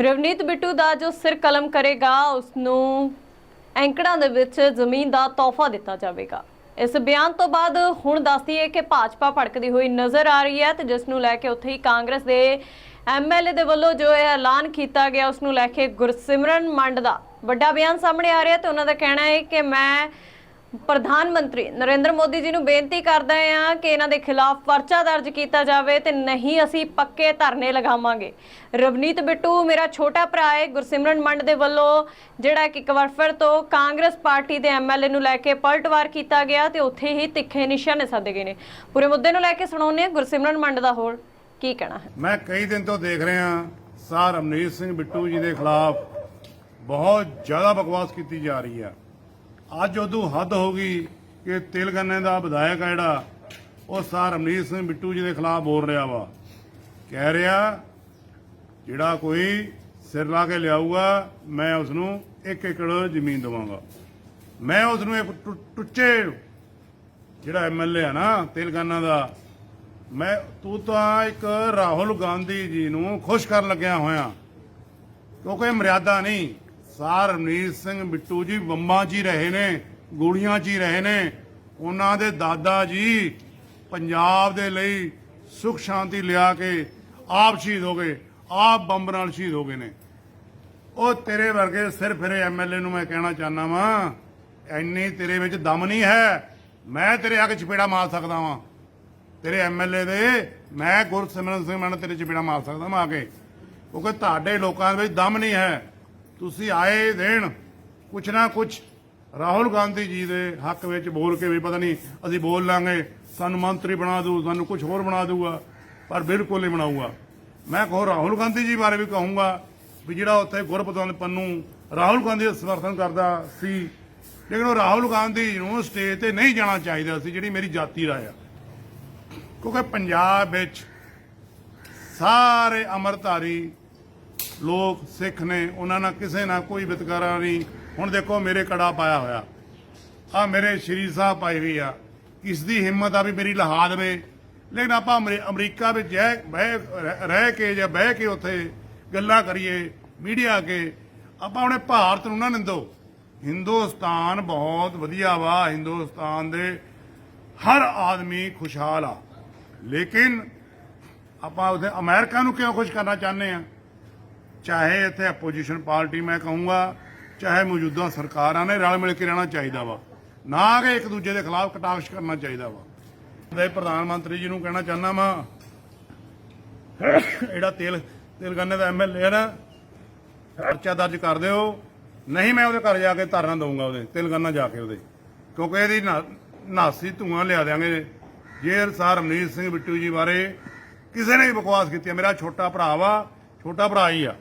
ਰਵਨੀਤ ਬਿੱਟੂ ਦਾ ਜੋ ਸਿਰ ਕਲਮ ਕਰੇਗਾ ਉਸ ਨੂੰ ਐਂਕੜਾਂ ਦੇ ਵਿੱਚ ਜ਼ਮੀਨ ਦਾ ਤੋਹਫਾ ਦਿੱਤਾ ਜਾਵੇਗਾ। ਇਸ ਬਿਆਨ ਤੋਂ ਬਾਅਦ ਹੁਣ ਦੱਸਦੀ ਹੈ ਕਿ ਭਾਜਪਾ ਭੜਕਦੀ ਹੋਈ ਨਜ਼ਰ ਆ ਰਹੀ ਹੈ ਤੇ ਜਿਸ ਨੂੰ ਲੈ ਕੇ ਉੱਥੇ ਹੀ ਕਾਂਗਰਸ ਦੇ ਐਮਐਲਏ ਦੇ ਵੱਲੋਂ ਜੋ ਇਹ ਐਲਾਨ ਕੀਤਾ ਗਿਆ ਉਸ ਨੂੰ ਲੈ ਕੇ ਗੁਰਸਿਮਰਨ ਮੰਡ ਦਾ ਵੱਡਾ ਬਿਆਨ ਸਾਹਮਣੇ ਆ ਰਿਹਾ ਤੇ ਉਹਨਾਂ ਦਾ ਕਹਿਣਾ ਹੈ ਕਿ ਮੈਂ ਪ੍ਰਧਾਨ ਮੰਤਰੀ ਨਰਿੰਦਰ ਮੋਦੀ ਜੀ ਨੂੰ ਬੇਨਤੀ ਕਰਦਾ ਹਾਂ ਕਿ ਇਹਨਾਂ ਦੇ ਖਿਲਾਫ ਪਰਚਾ ਦਰਜ ਕੀਤਾ ਜਾਵੇ ਤੇ ਨਹੀਂ ਅਸੀਂ ਪੱਕੇ ਧਰਨੇ ਲਗਾਵਾਂਗੇ। ਰਵਨੀਤ ਬਿੱਟੂ, ਮੇਰਾ ਛੋਟਾ ਭਰਾ ਹੈ, ਗੁਰਸਿਮਰਨ ਮੰਡ ਦੇ ਵੱਲੋਂ ਜਿਹੜਾ ਕਿ ਇੱਕ ਵਾਰ ਫਿਰ ਤੋਂ ਕਾਂਗਰਸ ਪਾਰਟੀ ਦੇ ਐਮਐਲਏ ਨੂੰ ਲੈ ਕੇ ਪਲਟਵਾਰ ਕੀਤਾ ਗਿਆ ਤੇ ਉੱਥੇ ਹੀ ਤਿੱਖੇ ਨਿਸ਼ਾਨੇ ਸਾਧੇ ਗਏ ਨੇ। ਪੂਰੇ ਮੁੱਦੇ ਨੂੰ ਲੈ ਕੇ ਸੁਣਾਉਂਦੇ ਹਾਂ, ਗੁਰਸਿਮਰਨ ਮੰਡ ਦਾ ਹੋਰ ਕੀ ਕਹਿਣਾ ਹੈ? ਮੈਂ ਕਈ ਦਿਨ ਤੋਂ ਦੇਖ ਰਿਹਾ ਸਾਰ ਰਮਨੀਤ ਸਿੰਘ ਬਿੱਟੂ ਜੀ ਦੇ ਖਿਲਾਫ ਬਹੁਤ ਜ਼ਿਆਦਾ ਬਕਵਾਸ ਕੀਤੀ ਜਾ ਰਹੀ ਹੈ। ਅੱਜ ਉਦੋਂ ਹੱਦ ਹੋ ਗਈ ਕਿ ਤਿਲਗੰਨੇ ਦਾ ਵਿਧਾਇਕ ਆ ਜਿਹੜਾ, ਉਹ ਸਾਰ ਰਮਨੀਤ ਸਿੰਘ ਬਿੱਟੂ ਜੀ ਦੇ ਖਿਲਾਫ ਬੋਲ ਰਿਹਾ ਵਾ। ਕਹਿ ਰਿਹਾ, ਜਿਹੜਾ ਕੋਈ ਸਿਰ ਲਾ ਕੇ ਲਿਆਊਗਾ, ਮੈਂ ਉਸ ਨੂੰ ਇੱਕ ਏਕੜ ਜ਼ਮੀਨ ਦਵਾਂਗਾ। ਮੈਂ ਉਸ ਨੂੰ ਇੱਕ ਟੁ- ਟੁੱਚੇ ਜਿਹੜਾ ਐਮਐਲਏ ਆ ਨਾ ਤੇਲੰਗਾਨਾ ਦਾ, ਮੈਂ, ਤੂੰ ਤਾਂ ਇੱਕ ਰਾਹੁਲ ਗਾਂਧੀ ਜੀ ਨੂੰ ਖੁਸ਼ ਕਰਨ ਲੱਗਿਆ ਹੋਇਆ। ਕਿਉਂਕਿ ਮਰਿਆਦਾ ਨਹੀਂ। ਸਾਰ ਰਮਨੀਤ ਸਿੰਘ ਬਿੱਟੂ ਜੀ ਬੰਬਾਂ 'ਚ ਹੀ ਰਹੇ ਨੇ, ਗੋਲੀਆਂ 'ਚ ਹੀ ਰਹੇ ਨੇ। ਉਹਨਾਂ ਦੇ ਦਾਦਾ ਜੀ ਪੰਜਾਬ ਦੇ ਲਈ ਸੁਖ ਸ਼ਾਂਤੀ ਲਿਆ ਕੇ ਆਪ ਸ਼ਹੀਦ ਹੋ ਗਏ, ਆਪ ਬੰਬ ਨਾਲ ਸ਼ਹੀਦ ਹੋ ਗਏ ਨੇ। ਉਹ ਤੇਰੇ ਵਰਗੇ ਸਿਰ ਫਿਰੇ ਐਮਐਲਏ ਨੂੰ ਮੈਂ ਕਹਿਣਾ ਚਾਹਨਾ ਵਾਂ, ਐਨੀ ਤੇਰੇ ਵਿੱਚ ਦਮ ਨਹੀਂ ਹੈ, ਮੈਂ ਤੇਰੇ ਅੱਗ ਚਪੇੜਾ ਮਾਰ ਸਕਦਾ ਵਾਂ। ਤੇਰੇ ਐਮਐਲਏ ਦੇ, ਮੈਂ ਗੁਰਸਿਮਰਨ ਸਿੰਘ ਮੈਂ ਤੇਰੇ ਚਪੇੜਾ ਮਾਰ ਸਕਦਾ ਮੈਂ ਆ ਕੇ, ਕਿਉਂਕਿ ਤੁਹਾਡੇ ਲੋਕਾਂ ਦੇ ਵਿੱਚ ਦਮ ਨਹੀਂ ਹੈ। ਤੁਸੀਂ ਆਏ ਦੇਣ। ਕੁਛ ਨਾ ਕੁਛ ਰਾਹੁਲ ਗਾਂਧੀ ਜੀ ਦੇ ਹੱਕ ਵਿੱਚ ਬੋਲ ਕੇ ਵੀ ਪਤਾ ਨਹੀਂ ਅਸੀਂ ਬੋਲ ਲਾਂਗੇ, ਸਾਨੂੰ ਮੰਤਰੀ ਬਣਾ ਦੂ ਸਾਨੂੰ ਕੁਝ ਹੋਰ ਬਣਾ ਦੂਗਾ ਪਰ ਬਿਲਕੁਲ ਨਹੀਂ ਬਣਾਊਗਾ। ਮੈਂ ਕਹੋ ਰਾਹੁਲ ਗਾਂਧੀ ਜੀ ਬਾਰੇ ਵੀ ਕਹੂੰਗਾ ਵੀ ਜਿਹੜਾ ਉੱਥੇ ਗੁਰਪਤਵੰਤ ਪੰਨੂ ਰਾਹੁਲ ਗਾਂਧੀ ਦਾ ਸਮਰਥਨ ਕਰਦਾ ਸੀ, ਲੇਕਿਨ ਉਹ ਰਾਹੁਲ ਗਾਂਧੀ ਨੂੰ ਸਟੇਜ ਤੇ ਨਹੀਂ ਜਾਣਾ ਚਾਹੀਦਾ ਸੀ, ਜਿਹੜੀ ਮੇਰੀ ਜਾਤੀ ਰਾਏ ਆ। ਕਿਉਂਕਿ ਪੰਜਾਬ ਵਿੱਚ ਸਾਰੇ ਅਮਰਧਾਰੀ ਲੋਕ, ਸਿੱਖ ਨੇ, ਉਹਨਾਂ ਨਾਲ ਕਿਸੇ ਨਾਲ ਕੋਈ ਵਿਤਕਰਾ ਨਹੀਂ। ਹੁਣ ਦੇਖੋ, ਮੇਰੇ ਕੜਾ ਪਾਇਆ ਹੋਇਆ। ਆ ਮੇਰੇ ਸ਼੍ਰੀ ਸਾਹਿਬ ਪਾਈ ਹੋਈ ਆ। ਕਿਸ ਦੀ ਹਿੰਮਤ ਆ ਵੀ ਮੇਰੀ ਲਹਾ ਦੇਵੇ। ਲੇਕਿਨ ਆਪਾਂ ਅਮਰੀ- ਅਮਰੀਕਾ ਵਿੱਚ ਜੈ ਬਹਿ, ਰਹਿ- ਰਹਿ ਕੇ ਜਾਂ ਬਹਿ ਕੇ ਉੱਥੇ ਗੱਲਾਂ ਕਰੀਏ, ਮੀਡੀਆ ਕੇ ਆਪਾਂ ਉਹਨੇ ਭਾਰਤ ਨੂੰ ਨਾ ਨਿੰਦੋ। ਹਿੰਦੁਸਤਾਨ ਬਹੁਤ ਵਧੀਆ ਵਾ। ਹਿੰਦੁਸਤਾਨ ਦੇ ਹਰ ਆਦਮੀ ਖੁਸ਼ਹਾਲ ਆ। ਲੇਕਿਨ ਆਪਾਂ ਉਹਦੇ ਅਮਰੀਕਾ ਨੂੰ ਕਿਉਂ ਖੁਸ਼ ਕਰਨਾ ਚਾਹੁੰਦੇ ਆ? ਚਾਹੇ ਇੱਥੇ ਆਪੋਜੀਸ਼ਨ ਪਾਰਟੀ ਮੈਂ ਕਹੂੰਗਾ, ਚਾਹੇ ਮੌਜੂਦਾ ਸਰਕਾਰਾਂ ਨੇ ਰਲ ਮਿਲ ਕੇ ਰਹਿਣਾ ਚਾਹੀਦਾ ਵਾ। ਨਾ ਕਿ ਇੱਕ ਦੂਜੇ ਦੇ ਖਿਲਾਫ ਕਟਾਕਸ਼ ਕਰਨਾ ਚਾਹੀਦਾ ਵਾ। ਦੇ ਪ੍ਰਧਾਨ ਮੰਤਰੀ ਜੀ ਨੂੰ ਕਹਿਣਾ ਚਾਹੁੰਦਾ ਵਾ, ਜਿਹੜਾ ਤੇਲ, ਤੇਲਗੰਨੇ ਦਾ ਐਮਐਲਏ ਹੈ ਨਾ, ਪਰਚਾ ਦਰਜ ਕਰ ਦਿਓ। ਨਹੀਂ ਮੈਂ ਉਹਦੇ ਘਰ ਜਾ ਕੇ ਧਰਨਾ ਦਊਂਗਾ ਉਹਦੇ, ਤੇਲਗੰਨਾ ਜਾ ਕੇ ਉਹਦੇ। ਕਿਉਂਕਿ ਇਹਦੀ ਨਾਸੀ ਧੂਆਂ ਲਿਆ ਦਿਆਂਗੇ ਜੇ। ਸਰ ਰਮਨੀਤ ਸਿੰਘ ਬਿੱਟੂ ਜੀ ਬਾਰੇ ਕਿਸੇ ਨੇ ਵੀ ਬਕਵਾਸ ਕੀਤੀ ਮੇਰਾ ਛੋਟਾ ਭਰਾ ਵਾ, ਛੋਟਾ ਭਰਾ ਹੀ ਆ।